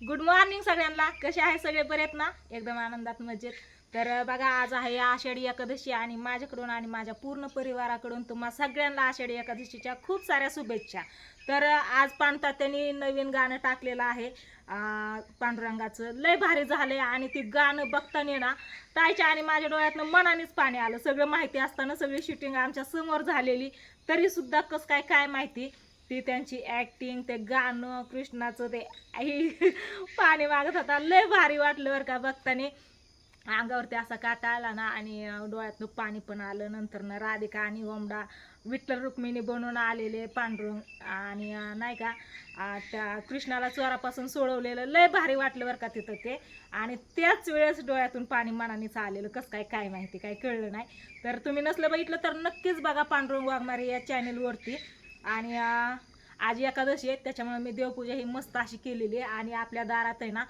Good morning सगळ्यांना. कसे आहे सगळे बरेत आहेत ना? एकदम आनंदात मजेत. तर बघा आज आहे आषाढी एकादशी आणि माझ्याकडून आणि माझ्या पूर्ण परिवाराकडून तुम्हा सगळ्यांना आषाढी एकादशीच्या खूप साऱ्या शुभेच्छा. तर आज पाणतात्यांनी नवीन गाणं टाकलेलं आहे. पांडुरंगाचं. लय भारी झालं आहे आणि ते गाणं बघताना ना ताईच्या आणि माझ्या डोळ्यातनं मनानेच पाणी आलं. सगळं माहिती असताना सगळी शूटिंग आमच्यासमोर झालेली. तरीसुद्धा कसं काय काय माहिती? ती त्यांची ॲक्टिंग ते गाणं कृष्णाचं ते आई पाणी मागत होता. लय भारी वाटलं बरं का बघताना. अंगावरती असा काटा आला ना आणि डोळ्यातनं पाणी पण आलं. नंतर ना राधिका आणि ओमडा विठ्ठल रुक्मिणी बनवून आलेले पांडुरंग आणि नाही का त्या कृष्णाला चोरापासून सोडवलेलं. लय भारी वाटलं बरं का तिथं ते. आणि त्याच वेळेस डोळ्यातून पाणी मनानेच आलेलं कसं काय काय माहिती काय कळलं नाही. तर तुम्ही नसलं बघितलं तर नक्कीच बघा पांडुरंग वाघमारे या चॅनेलवरती आणि आज एकादशी आहे त्याच्यामुळे मी देवपूजा ही मस्त अशी केलेली आहे. आणि आपल्या दारात आहे ना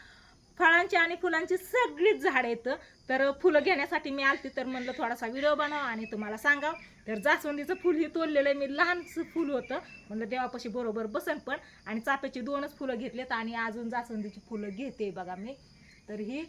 फळांची आणि फुलांची सगळीच झाडं येतं तर फुलं घेण्यासाठी मी आलती तर म्हणलं थोडासा व्हिडिओ बनव आणि तुम्हाला सांगाव. तर जास्वंदीचं फुल ही तोडलेलं आहे. मी लहानसं फुल होतं. म्हणलं देवापाशी बरोबर बसन पण. आणि चाप्याची दोनच फुलं घेतलेत आणि अजून जास्वंदीची फुलं घेते बघा मी. तर ही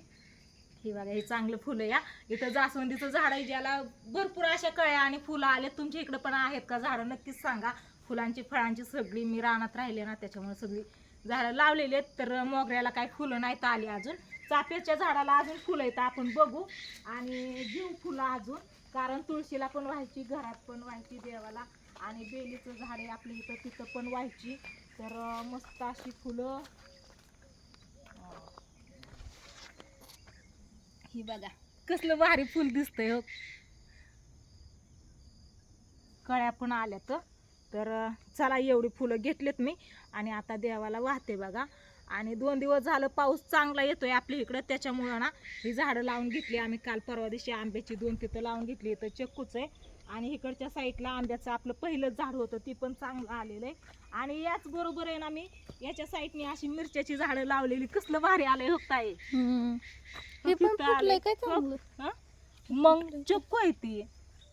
ही बघा हे चांगलं फुलं या. इथं जास्वंदीचं झाड आहे ज्याला भरपूर अशा कळ्या आणि फुलं आले तुमच्या इकडं पण आहेत का झाडं? नक्कीच सांगा. फुलांची फळांची सगळी मी रानात राहिले ना त्याच्यामुळे सगळी झाडं लावलेली आहेत. तर मोगऱ्याला काही फुलं नाहीत आली अजून. चाफ्याच्या झाडाला अजून फुलं येतं आपण बघू. आणि घेऊ फुलं अजून कारण तुळशीला पण व्हायची घरात पण व्हायची देवाला. आणि बेलीचं झाड आहे आपल्या इथं तिथं पण व्हायची. तर मस्त अशी फुलं. ही बघा कसलं भारी फुल दिसतंय हो. कळ्या पण आल्या तर अं, चला एवढी फुलं घेतलेत मी आणि आता देवाला वाहते बघा. आणि दोन दिवस झालं पाऊस चांगला येतोय आपल्या इकडं त्याच्यामुळं ना ही झाडं लावून घेतली आम्ही काल परवा दिवशी. आंब्याची दोन तिथं लावून घेतली इथं चक्कूच आहे. आणि इकडच्या साईडला आंब्याचं आपलं पहिलंच झाड होतं ती पण चांगलं आलेलं आहे. आणि याच बरोबर आहे ना मी याच्या साईडने अशी मिरच्याची झाडं लावलेली. कसलं भारी आलंय हो ताई. हे पण तिथं फुटलंय आलंय. काय चांगलं? हं? मग चक्कू आहे ती.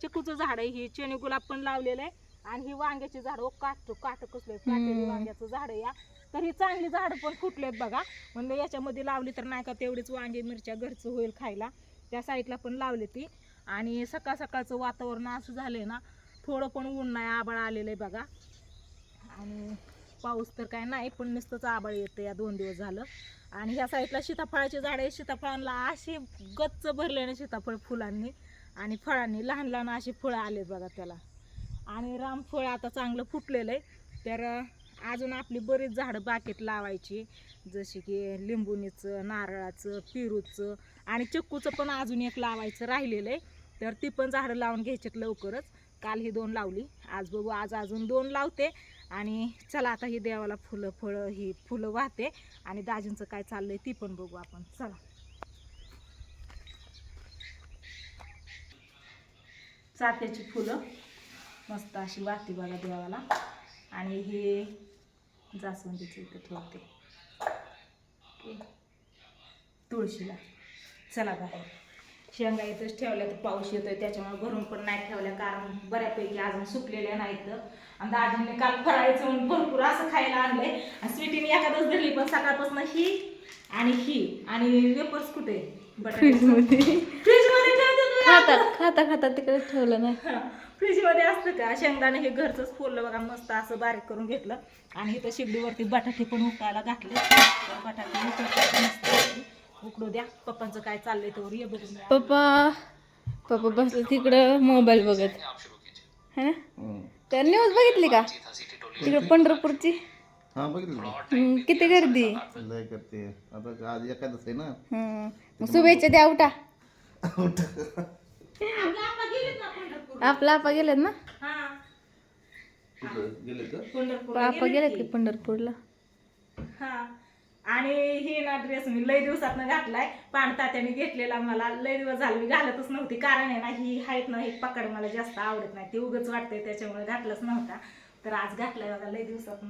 चिकूचं झाड आहे ही. चेनी गुलाब पण लावलेलं आहे. आणि ही वांग्याची झाड ओ काट काट कसलं काटेरी. वांग्याचं झाड या. तर ही चांगली झाडं पण फुटलेत बघा. म्हणलं याच्यामध्ये लावली तर नाही का तेवढीच वांगे मिरच्या घरचं होईल खायला. त्या साईडला पण लावली ती. आणि सकाळ सकाळचं वातावरण असं झालंय ना थोडं पण ऊन नाही आबाळ आलेलं आहे बघा. आणि पाऊस तर काय नाही पण नुसतंच आबाळ येतं या दोन दिवस झालं. आणि ह्या साईडला सीताफळाची झाडं आहे सीताफळांना अशी गच्च भरले ना सीताफळ फुलांनी. आणि फळांनी लहान लहान अशी फळं आलेत बघा त्याला. आणि रामफळ आता चांगलं फुटलेलं आहे. तर अजून आपली बरीच झाडं बाकीत लावायची. जशी की लिंबुनीचं नारळाचं पेरूचं आणि चिक्कूचं पण अजून एक लावायचं राहिलेलं आहे. तर ती पण झाडं लावून घ्यायचीत लवकरच. काल ही दोन लावली. आज बघू आज अजून दोन लावते. आणि चला आता ही देवाला फुलं फळं ही फुलं वाहते. आणि दाजींचं काय चाललंय ती पण बघू आपण. चला. चाफ्याची फुलं. मस्त अशी वाहते बघा देवाला. आणि हे जास्वंदीचं इथं ठेवते. तुळशीला. चला बाहेर. शेंगा इथंच ठेवल्या तर पाऊस येतोय त्याच्यामुळे भरून पण नाही ठेवल्या कारण बऱ्यापैकी अजून सुकलेल्या नाहीत. आणि दाजींनी काल फराळीचं म्हणून भरपूर असं खायला आणलंय. आणि स्वीटीने एखादच धरली पण सकाळपासून ही आणि ही. आणि वेपर्स कुठे? फ्रीजमध्ये फ्रीजमध्ये ठेवते तू खाता खाता खाता तिकडे ठेवलं नाही. फ्रीजमध्ये असतं का? शेंगदाणे हे घरचंच फोडलं बघा मस्त असं बारीक करून घेतलं. आणि इथं शिगडीवरती बटाटे पण उकळायला घातले. बटाटे मस्त उकडू द्या. पप्पांचं काय चाललंय तर ये बघून. पप्पा पप्पा बसले तिकडं मोबाईल बघत. है तर न्यूज बघितली का? तिकडं पंढरपूरची? हा बघितलं. ना किती गर्दी? लय करते आता आज एखादच आहे ना. शुभेच्छा द्या उठा आपलं आप्पा गेलेत ना पंढरपूर आपला आपा गेलेत ना? हा आपा गेलेत की पंढरपूरला? हा. आणि हे ना ड्रेस मी लय दिवसात घातलाय. पाणतात्याने घेतलेला मला. लय दिवस झाले मी घालतच नव्हती. कारण आहे ना ही हाईट ना ही पकड मला जास्त आवडत नाही. ती उगच वाटते त्याच्यामुळे घातलंच नव्हता. तर आज घातलाय बघा लय दिवसात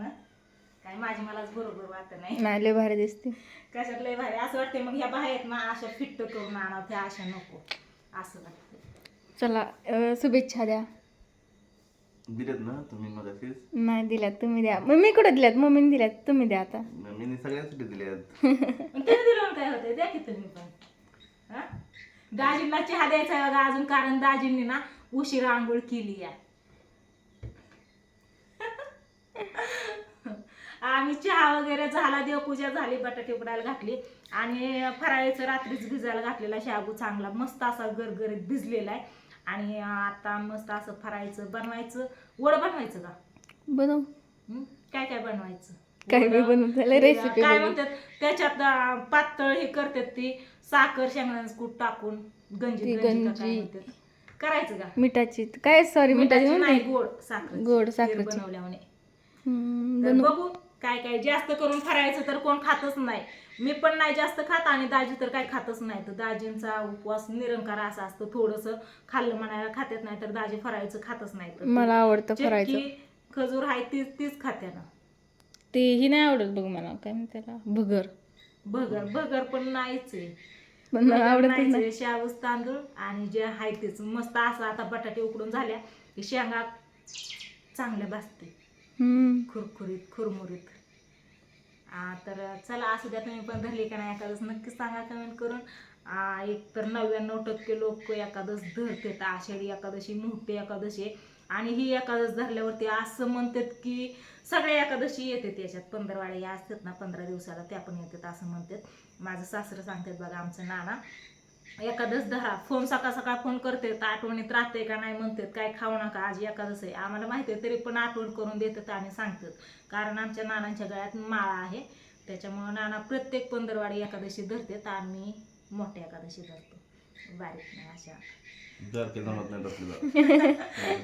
काय माझी मलाच बरोबर वाटत नाही. नाही लय भारी दिसते. कशात लय भारी? असं वाटतंय मग ह्या बाहेर आहेत ना अशा फिट्ट करून आणावं त्या अशा नको. असं वाटतं चला अं, शुभेच्छा द्या. दिलेत ना तुम्ही मगाशीच? नाही दिल्यात. तुम्ही द्या. मग मी कुठं दिल्यात? मम्मीने दिल्यात. तुम्ही द्या आता. मी सगळ्यांसाठी दिल्यात. पण तुम्ही दिलं काय होतंय? द्या की तुम्ही पण. हा? दाजींना चहा द्यायचा आहे बघा अजून कारण दाजींनी ना उशिरा आंघोळ केली आहे. आम्ही चहा वगैरे झाला देवपूजा झाली बटाटे उकडायला घातली. आणि फराळीचं रात्रीच भिजायला घातलेला शाबू चांगला मस्त असा गरगरीत भिजलेला आहे. आणि आता मस्त असं फराळीचं बनवायचं. वड बनवायचं का? बनव. हं? काय काय बनवायचं? काय बी वडं, बनवताय रेसिपी काय म्हणतात त्याच्यात अं, पातळ हे करतात ती साखर शेंगदाण्याचं कूट टाकून गंजी ती गंजी का काय गंजी. म्हणतात. करायचं का? मिठाची काय सॉरी मिठाची मिठाची नाही गोड साखर गोड साखरेची. बनवल्यामुळे हम्म, तर बनव. बघू. काय काय जास्त करून फरायचं तर कोण खातच नाही. मी पण नाही जास्त खात आणि दाजी तर काय खातच नाही. तर दाजींचा उपवास निरंकार असा असतो. थोडस खाल्लं म्हणायला खात्यात नाही तर दाजी फरायचं खातच नाही. तर मला आवडतं फरायचं. चिक्की, खजूर आहे तीच तीच खाते ना. ते ही नाही आवडत बघ मला. काय म्हणते त्याला? भगर. भगर भगर पण नाहीच आहे. पण मला आवडतच नाही. शाबूस तांदूळ आणि जे आहे तेच. मस्त असं आता बटाटे उकडून झाल्या की शेंगा चांगल्या भाजते. खुरखुरीत खुरमुरीत. आ, तर चला असू द्या तुम्ही पण धरली का नाही एखादच नक्कीच सांगा कमेंट करून. आ, एक तर नव्याण्णव टक्के लोक एकादश धरतात आषाढी एकादशी मोठी एकादशी आणि ही एकादश धरल्यावरती असं म्हणतात की सगळ्या एकादशी येतात याच्यात. पंधरवाड्या या असतात ना पंधरा दिवसाला त्या पण येतात असं म्हणतात. माझं सासरं सांगतात बघा आमचं नाना एकादश धरा फोन सकाळ सकाळ फोन करते तर आठवणीत राहते का नाही म्हणतात काय खाऊ नका आज एकादश आहे. आम्हाला माहिती आहे तरी पण आठवण करून देतात आणि सांगतात. कारण आमच्या नानांच्या गळ्यात माळा आहे त्याच्यामुळं नाना प्रत्येक पंधरवाडी एकादशी धरतात आम्ही मोठ्या एकादशी धरतो. बारीक नाही अशा.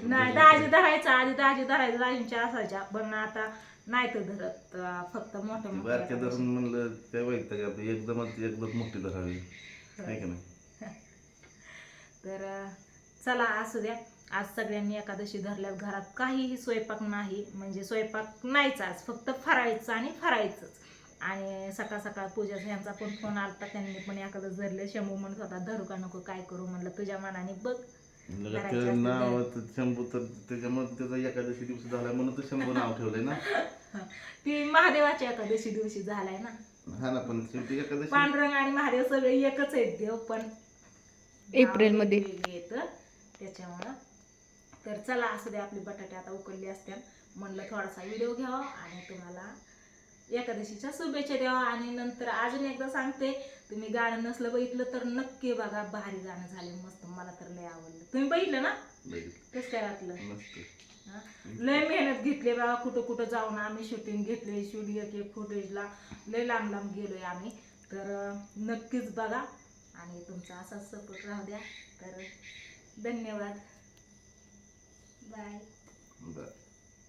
नाही दाजी धरायचं आधी दाजी धरायचं दाजींच्या असायच्या पण आता नाही तर धरत फक्त मोठ्या बारक्या. धरून म्हणलं आपली एकदमच एकदम मोठी धरावी. नाही? तर चला असू द्या. आज सगळ्यांनी एकादशी धरल्यावर घरात काहीही स्वयंपाक नाही म्हणजे स्वयंपाक नाहीच आज. फक्त फरायचं आणि फरायचंच. आणि सकाळ सकाळ पूजा यांचा पण फोन आलता त्यांनी पण एखादं धरले. शंभू म्हणत होता धरू का नको काय करू? म्हणलं तुझ्या मनाने बघ. नाव तर शंभू तर त्याच्यामुळे त्याचा एकादशी दिवस झाला म्हणून तर शंभू नाव ठेवलंय ना. ती महादेवाच्या एकादशी दिवशी झालाय ना. हा ना पण शेवटी एकादशी पांडुरंग आणि महादेव सगळे एकच आहेत देव पण एप्रिलमध्ये. येत त्याच्यामुळं. तर चला असू दे आपले बटाटे आता उकडले असत्या म्हणलं थोडासा व्हिडिओ घ्यावा आणि तुम्हाला एकादशीच्या शुभेच्छा द्यावा. आणि नंतर अजून एकदा सांगते तुम्ही गाणं नसलं बघितलं तर नक्की बघा. भारी गाणं झाले मस्त. मला तर लय आवडलं. तुम्ही बघितलं ना. कसं काय वाटलं? मस्त? लय मेहनत घेतली बाबा कुठं कुठं जाऊन आम्ही शूटिंग घेतले. शूट एक एक फुटेजला लय लांब लांब गेलोय आम्ही. तर नक्कीच बघा. आणि तुमचा असाच सपोर्ट राहू द्या. तर धन्यवाद. बाय बर